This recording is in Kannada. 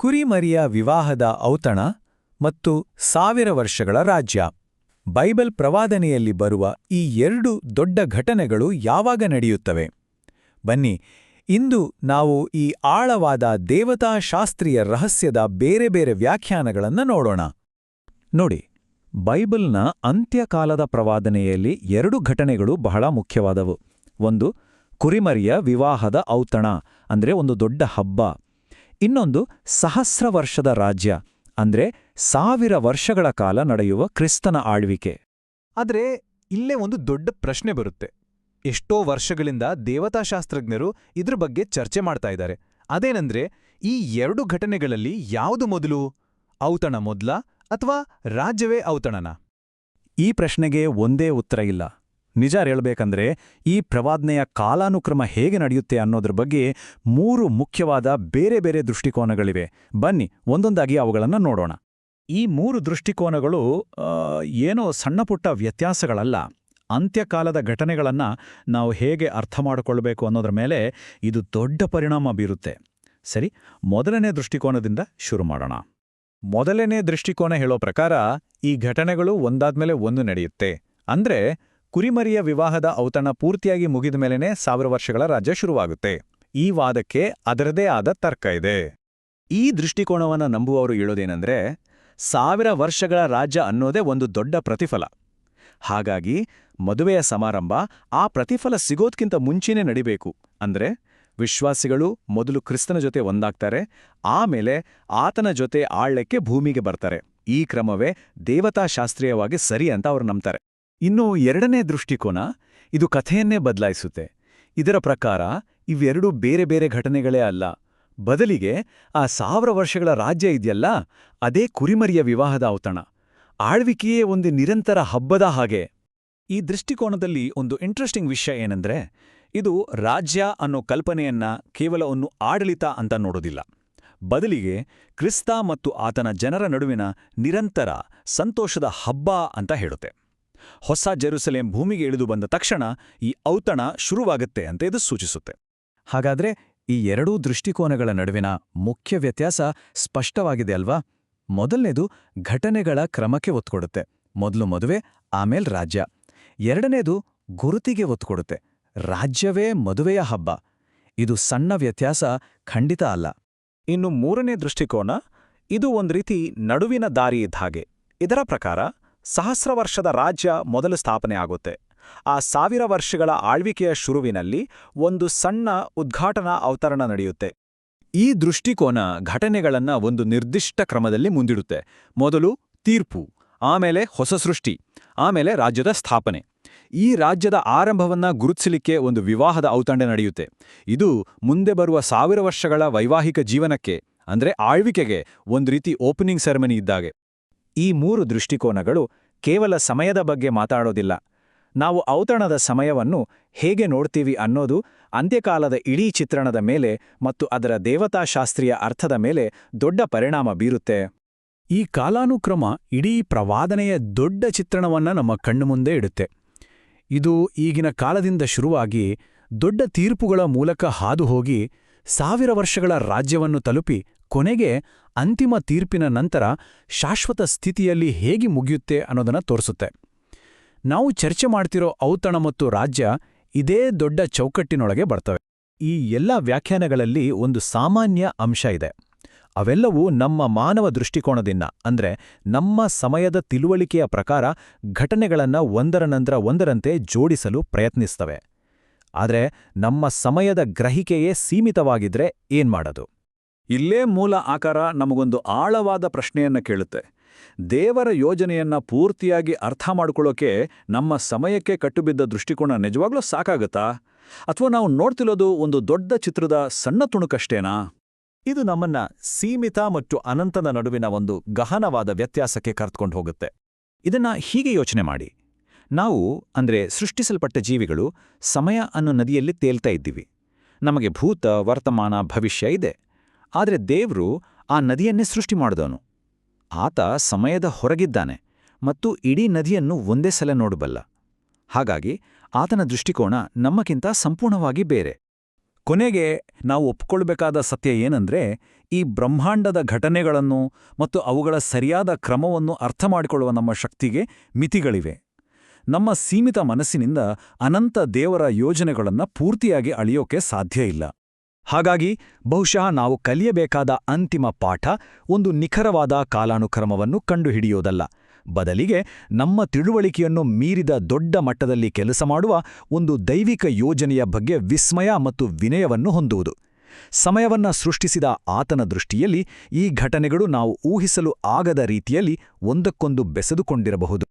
ಕುರಿಮರಿಯ ವಿವಾಹದ ಔತಣ ಮತ್ತು ಸಾವಿರ ವರ್ಷಗಳ ರಾಜ್ಯ. ಬೈಬಲ್ ಪ್ರವಾದನೆಯಲ್ಲಿ ಬರುವ ಈ ಎರಡು ದೊಡ್ಡ ಘಟನೆಗಳು ಯಾವಾಗ ನಡೆಯುತ್ತವೆ? ಬನ್ನಿ, ಇಂದು ನಾವು ಈ ಆಳವಾದ ದೇವತಾಶಾಸ್ತ್ರೀಯ ರಹಸ್ಯದ ಬೇರೆ ಬೇರೆ ವ್ಯಾಖ್ಯಾನಗಳನ್ನು ನೋಡೋಣ. ನೋಡಿ, ಬೈಬಲ್ನ ಅಂತ್ಯಕಾಲದ ಪ್ರವಾದನೆಯಲ್ಲಿ ಎರಡು ಘಟನೆಗಳು ಬಹಳ ಮುಖ್ಯವಾದವು. ಒಂದು, ಕುರಿಮರಿಯ ವಿವಾಹದ ಔತಣ, ಅಂದ್ರೆ ಒಂದು ದೊಡ್ಡ ಹಬ್ಬ. ಇನ್ನೊಂದು ಸಹಸ್ರ ವರ್ಷದ ರಾಜ್ಯ ಅಂದ್ರೆ ಸಾವಿರ ವರ್ಷಗಳ ಕಾಲ ನಡೆಯುವ ಕ್ರಿಸ್ತನ ಆಳ್ವಿಕೆ. ಆದರೆ ಇಲ್ಲೇ ಒಂದು ದೊಡ್ಡ ಪ್ರಶ್ನೆ ಬರುತ್ತೆ. ಎಷ್ಟೋ ವರ್ಷಗಳಿಂದ ದೇವತಾಶಾಸ್ತ್ರಜ್ಞರು ಇದ್ರ ಬಗ್ಗೆ ಚರ್ಚೆ ಮಾಡ್ತಾ ಇದ್ದಾರೆ. ಅದೇನಂದ್ರೆ ಈ ಎರಡು ಘಟನೆಗಳಲ್ಲಿ ಯಾವುದು ಮೊದಲು? ಔತಣ ಮೊದ್ಲ ಅಥವಾ ರಾಜ್ಯವೇ ಔತಣನ? ಈ ಪ್ರಶ್ನೆಗೆ ಒಂದೇ ಉತ್ತರ ಇಲ್ಲ. ನಿಜ ಹೇಳ್ಬೇಕಂದ್ರೆ ಈ ಪ್ರವಾದನೆಯ ಕಾಲಾನುಕ್ರಮ ಹೇಗೆ ನಡೆಯುತ್ತೆ ಅನ್ನೋದ್ರ ಬಗ್ಗೆ ಮೂರು ಮುಖ್ಯವಾದ ಬೇರೆ ಬೇರೆ ದೃಷ್ಟಿಕೋನಗಳಿವೆ. ಬನ್ನಿ, ಒಂದೊಂದಾಗಿ ಅವುಗಳನ್ನು ನೋಡೋಣ. ಈ ಮೂರು ದೃಷ್ಟಿಕೋನಗಳು ಏನೋ ಸಣ್ಣಪುಟ್ಟ ವ್ಯತ್ಯಾಸಗಳಲ್ಲ. ಅಂತ್ಯಕಾಲದ ಘಟನೆಗಳನ್ನು ನಾವು ಹೇಗೆ ಅರ್ಥ ಮಾಡಿಕೊಳ್ಬೇಕು ಅನ್ನೋದ್ರ ಮೇಲೆ ಇದು ದೊಡ್ಡ ಪರಿಣಾಮ ಬೀರುತ್ತೆ. ಸರಿ, ಮೊದಲನೇ ದೃಷ್ಟಿಕೋನದಿಂದ ಶುರು ಮಾಡೋಣ. ಮೊದಲನೇ ದೃಷ್ಟಿಕೋನ ಹೇಳೋ ಪ್ರಕಾರ ಈ ಘಟನೆಗಳು ಒಂದಾದ್ಮೇಲೆ ಒಂದು ನಡೆಯುತ್ತೆ. ಅಂದ್ರೆ ಕುರಿಮರಿಯ ವಿವಾಹದ ಔತಣ ಪೂರ್ತಿಯಾಗಿ ಮುಗಿದ ಮೇಲೇನೆ ಸಾವಿರ ವರ್ಷಗಳ ರಾಜ್ಯ ಶುರುವಾಗುತ್ತೆ. ಈ ವಾದಕ್ಕೆ ಅದರದೇ ಆದ ತರ್ಕ ಇದೆ. ಈ ದೃಷ್ಟಿಕೋನವನ್ನ ನಂಬುವವರು ಹೇಳೋದೇನೆಂದ್ರೆ, ಸಾವಿರ ವರ್ಷಗಳ ರಾಜ್ಯ ಅನ್ನೋದೇ ಒಂದು ದೊಡ್ಡ ಪ್ರತಿಫಲ. ಹಾಗಾಗಿ, ಮದುವೆಯ ಸಮಾರಂಭ ಆ ಪ್ರತಿಫಲ ಸಿಗೋದ್ಕಿಂತ ಮುಂಚೆನೇ ನಡಿಬೇಕು. ಅಂದ್ರೆ, ವಿಶ್ವಾಸಿಗಳು ಮೊದಲು ಕ್ರಿಸ್ತನ ಜೊತೆ ಒಂದಾಗ್ತಾರೆ, ಆಮೇಲೆ ಆತನ ಜೊತೆ ಆಳ್ಲಕ್ಕೆ ಭೂಮಿಗೆ ಬರ್ತಾರೆ. ಈ ಕ್ರಮವೇ ದೇವತಾಶಾಸ್ತ್ರೀಯವಾಗಿ ಸರಿ ಅಂತ ಅವರು ನಂಬ್ತಾರೆ. ಇನ್ನು ಎರಡನೇ ದೃಷ್ಟಿಕೋನ ಇದು ಕಥೆಯನ್ನೇ ಬದಲಾಯಿಸುತ್ತೆ. ಇದರ ಪ್ರಕಾರ ಇವೆರಡೂ ಬೇರೆ ಬೇರೆ ಘಟನೆಗಳೇ ಅಲ್ಲ. ಬದಲಿಗೆ ಆ ಸಾವಿರ ವರ್ಷಗಳ ರಾಜ್ಯ ಇದೆಯಲ್ಲ, ಅದೇ ಕುರಿಮರಿಯ ವಿವಾಹದ ಔತಣ. ಆಳ್ವಿಕೆಯೇ ಒಂದು ನಿರಂತರ ಹಬ್ಬದ ಹಾಗೆ. ಈ ದೃಷ್ಟಿಕೋನದಲ್ಲಿ ಒಂದು ಇಂಟ್ರೆಸ್ಟಿಂಗ್ ವಿಷಯ ಏನಂದ್ರೆ, ಇದು ರಾಜ್ಯ ಅನ್ನೋ ಕಲ್ಪನೆಯನ್ನ ಕೇವಲ ಒಂದು ಆಡಳಿತ ಅಂತ ನೋಡೋದಿಲ್ಲ. ಬದಲಿಗೆ ಕ್ರಿಸ್ತ ಮತ್ತು ಆತನ ಜನರ ನಡುವಿನ ನಿರಂತರ ಸಂತೋಷದ ಹಬ್ಬ ಅಂತ ಹೇಳುತ್ತೆ. ಹೊಸ ಜೆರುಸಲೇಂ ಭೂಮಿಗೆ ಇಳಿದು ಬಂದ ತಕ್ಷಣ ಈ ಔತಣ ಶುರುವಾಗುತ್ತೆ ಅಂತ ಇದು ಸೂಚಿಸುತ್ತೆ. ಹಾಗಾದ್ರೆ ಈ ಎರಡೂ ದೃಷ್ಟಿಕೋನಗಳ ನಡುವಿನ ಮುಖ್ಯ ವ್ಯತ್ಯಾಸ ಸ್ಪಷ್ಟವಾಗಿದೆ ಅಲ್ವಾ? ಮೊದಲನೇದು ಘಟನೆಗಳ ಕ್ರಮಕ್ಕೆ ಒತ್ತು ಕೊಡುತ್ತೆ ಮೊದಲು ಮದುವೆ, ಆಮೇಲೆ ರಾಜ್ಯ. ಎರಡನೇದು ಗುರುತಿಗೆ ಒತ್ತು ಕೊಡುತ್ತೆ ರಾಜ್ಯವೇ ಮದುವೆಯ ಹಬ್ಬ. ಇದು ಸಣ್ಣ ವ್ಯತ್ಯಾಸ ಖಂಡಿತ ಅಲ್ಲ. ಇನ್ನು ಮೂರನೇ ದೃಷ್ಟಿಕೋನ, ಇದು ಒಂದು ರೀತಿ ನಡುವಿನ ದಾರಿ ಇದ್ದ ಹಾಗೆ. ಇದರ ಪ್ರಕಾರ ಸಹಸ್ರ ವರ್ಷದ ರಾಜ್ಯ ಮೊದಲು ಸ್ಥಾಪನೆ ಆಗುತ್ತೆ ಆ ಸಾವಿರ ವರ್ಷಗಳ ಆಳ್ವಿಕೆಯ ಶುರುವಿನಲ್ಲಿ ಒಂದು ಸಣ್ಣ ಉದ್ಘಾಟನಾ ಅವತರಣ ನಡೆಯುತ್ತೆ. ಈ ದೃಷ್ಟಿಕೋನ ಘಟನೆಗಳನ್ನ ಒಂದು ನಿರ್ದಿಷ್ಟ ಕ್ರಮದಲ್ಲಿ ಮುಂದಿಡುತ್ತೆ. ಮೊದಲು ತೀರ್ಪು, ಆಮೇಲೆ ಹೊಸ ಸೃಷ್ಟಿ, ಆಮೇಲೆ ರಾಜ್ಯದ ಸ್ಥಾಪನೆ. ಈ ರಾಜ್ಯದ ಆರಂಭವನ್ನ ಗುರುತಿಸಲಿಕ್ಕೆ ಒಂದು ವಿವಾಹದ ಔತಂಡ ನಡೆಯುತ್ತೆ. ಇದು ಮುಂದೆ ಬರುವ ಸಾವಿರ ವರ್ಷಗಳ ವೈವಾಹಿಕ ಜೀವನಕ್ಕೆ, ಅಂದ್ರೆ ಆಳ್ವಿಕೆಗೆ, ಒಂದು ರೀತಿ ಓಪನಿಂಗ್ ಸೆರೆಮನಿ ಇದ್ದಾಗೆ. ಈ ಮೂರು ದೃಷ್ಟಿಕೋನಗಳು ಕೇವಲ ಸಮಯದ ಬಗ್ಗೆ ಮಾತಾಡೋದಿಲ್ಲ. ನಾವು ಔತಣದ ಸಮಯವನ್ನು ಹೇಗೆ ನೋಡ್ತೀವಿ ಅನ್ನೋದು ಅಂತ್ಯಕಾಲದ ಇಡೀ ಚಿತ್ರಣದ ಮೇಲೆ ಮತ್ತು ಅದರ ದೇವತಾಶಾಸ್ತ್ರೀಯ ಅರ್ಥದ ಮೇಲೆ ದೊಡ್ಡ ಪರಿಣಾಮ ಬೀರುತ್ತೆ. ಈ ಕಾಲಾನುಕ್ರಮ ಇಡೀ ಪ್ರವಾದನೆಯ ದೊಡ್ಡ ಚಿತ್ರಣವನ್ನ ನಮ್ಮ ಕಣ್ಣು ಮುಂದೆ ಇಡುತ್ತೆ. ಇದು ಈಗಿನ ಕಾಲದಿಂದ ಶುರುವಾಗಿ ದೊಡ್ಡ ತೀರ್ಪುಗಳ ಮೂಲಕ ಹಾದು ಹೋಗಿ ಸಾವಿರ ವರ್ಷಗಳ ರಾಜ್ಯವನ್ನು ತಲುಪಿ ಕೊನೆಗೆ ಅಂತಿಮ ತೀರ್ಪಿನ ನಂತರ ಶಾಶ್ವತ ಸ್ಥಿತಿಯಲ್ಲಿ ಹೇಗೆ ಮುಗಿಯುತ್ತೆ ಅನ್ನೋದನ್ನ ತೋರಿಸುತ್ತೆ. ನಾವು ಚರ್ಚೆ ಮಾಡ್ತಿರೋ ಔತಣ ಮತ್ತು ರಾಜ್ಯ ಇದೇ ದೊಡ್ಡ ಚೌಕಟ್ಟಿನೊಳಗೆ ಬರ್ತವೆ. ಈ ಎಲ್ಲ ವ್ಯಾಖ್ಯಾನಗಳಲ್ಲಿ ಒಂದು ಸಾಮಾನ್ಯ ಅಂಶ ಇದೆ. ಅವೆಲ್ಲವೂ ನಮ್ಮ ಮಾನವ ದೃಷ್ಟಿಕೋನದಿಂದ, ಅಂದ್ರೆ ನಮ್ಮ ಸಮಯದ ತಿಳುವಳಿಕೆಯ ಪ್ರಕಾರ ಘಟನೆಗಳನ್ನ ಒಂದರ ನಂತರ ಒಂದರಂತೆ ಜೋಡಿಸಲು ಪ್ರಯತ್ನಿಸ್ತವೆ. ಆದರೆ ನಮ್ಮ ಸಮಯದ ಗ್ರಹಿಕೆಯೇ ಸೀಮಿತವಾಗಿದ್ರೆ ಏನ್ಮಾಡೋದು? ಇಲ್ಲೇ ಮೂಲ ಆಕಾರ ನಮಗೊಂದು ಆಳವಾದ ಪ್ರಶ್ನೆಯನ್ನ ಕೇಳುತ್ತೆ. ದೇವರ ಯೋಜನೆಯನ್ನ ಪೂರ್ತಿಯಾಗಿ ಅರ್ಥ ಮಾಡಿಕೊಳ್ಳೋಕೆ ನಮ್ಮ ಸಮಯಕ್ಕೆ ಕಟ್ಟುಬಿದ್ದ ದೃಷ್ಟಿಕೋನ ನಿಜವಾಗ್ಲೂ ಸಾಕಾಗತ್ತಾ? ಅಥವಾ ನಾವು ನೋಡ್ತಿರೋದು ಒಂದು ದೊಡ್ಡ ಚಿತ್ರದ ಸಣ್ಣ ತುಣುಕಷ್ಟೇನಾ? ಇದು ನಮ್ಮನ್ನ ಸೀಮಿತ ಮತ್ತು ಅನಂತದ ನಡುವಿನ ಒಂದು ಗಹನವಾದ ವ್ಯತ್ಯಾಸಕ್ಕೆ ಕರೆದುಕೊಂಡು ಹೋಗುತ್ತೆ. ಇದನ್ನ ಹೀಗೆ ಯೋಚನೆ ಮಾಡಿ. ನಾವು, ಅಂದ್ರೆ ಸೃಷ್ಟಿಸಲ್ಪಟ್ಟ ಜೀವಿಗಳು ಸಮಯ ಅನ್ನೋ ನದಿಯಲ್ಲಿ ತೇಲ್ತಾ ಇದ್ದೀವಿ. ನಮಗೆ ಭೂತ, ವರ್ತಮಾನ, ಭವಿಷ್ಯ ಇದೆ. ಆದರೆ ದೇವ್ರು ಆ ನದಿಯನ್ನೇ ಸೃಷ್ಟಿ ಮಾಡಿದವನು. ಆತ ಸಮಯದ ಹೊರಗಿದ್ದಾನೆ ಮತ್ತು ಇಡೀ ನದಿಯನ್ನು ಒಂದೇ ಸಲ ನೋಡಬಲ್ಲ ಹಾಗಾಗಿ ಆತನ ದೃಷ್ಟಿಕೋನ ನಮ್ಮಕ್ಕಿಂತ ಸಂಪೂರ್ಣವಾಗಿ ಬೇರೆ. ಕೊನೆಗೆ ನಾವು ಒಪ್ಕೊಳ್ಬೇಕಾದ ಸತ್ಯ ಏನಂದ್ರೆ ಈ ಬ್ರಹ್ಮಾಂಡದ ಘಟನೆಗಳನ್ನು ಮತ್ತು ಅವುಗಳ ಸರಿಯಾದ ಕ್ರಮವನ್ನು ಅರ್ಥ ಮಾಡಿಕೊಳ್ಳುವ ನಮ್ಮ ಶಕ್ತಿಗೆ ಮಿತಿಗಳಿವೆ. ನಮ್ಮ ಸೀಮಿತ ಮನಸ್ಸಿನಿಂದ ಅನಂತ ದೇವರ ಯೋಜನೆಗಳನ್ನು ಪೂರ್ತಿಯಾಗಿ ಅಳಿಯೋಕೆ ಸಾಧ್ಯ ಇಲ್ಲ. ಹಾಗಾಗಿ ಬಹುಶಃ ನಾವು ಕಲಿಯಬೇಕಾದ ಅಂತಿಮ ಪಾಠ ಒಂದು ನಿಖರವಾದ ಕಾಲಾನುಕ್ರಮವನ್ನು ಕಂಡುಹಿಡಿಯೋದಲ್ಲ. ಬದಲಿಗೆ ನಮ್ಮ ತಿಳುವಳಿಕೆಯನ್ನು ಮೀರಿದ ದೊಡ್ಡ ಮಟ್ಟದಲ್ಲಿ ಕೆಲಸ ಮಾಡುವ ಒಂದು ದೈವಿಕ ಯೋಜನೆಯ ಬಗ್ಗೆ ವಿಸ್ಮಯ ಮತ್ತು ವಿನಯವನ್ನು ಹೊಂದುವುದು. ಸಮಯವನ್ನ ಸೃಷ್ಟಿಸಿದ ಆತನ ದೃಷ್ಟಿಯಲ್ಲಿ ಈ ಘಟನೆಗಳು ನಾವು ಊಹಿಸಲು ಆಗದ ರೀತಿಯಲ್ಲಿ ಒಂದಕ್ಕೊಂದು ಬೆಸೆದುಕೊಂಡಿರಬಹುದು.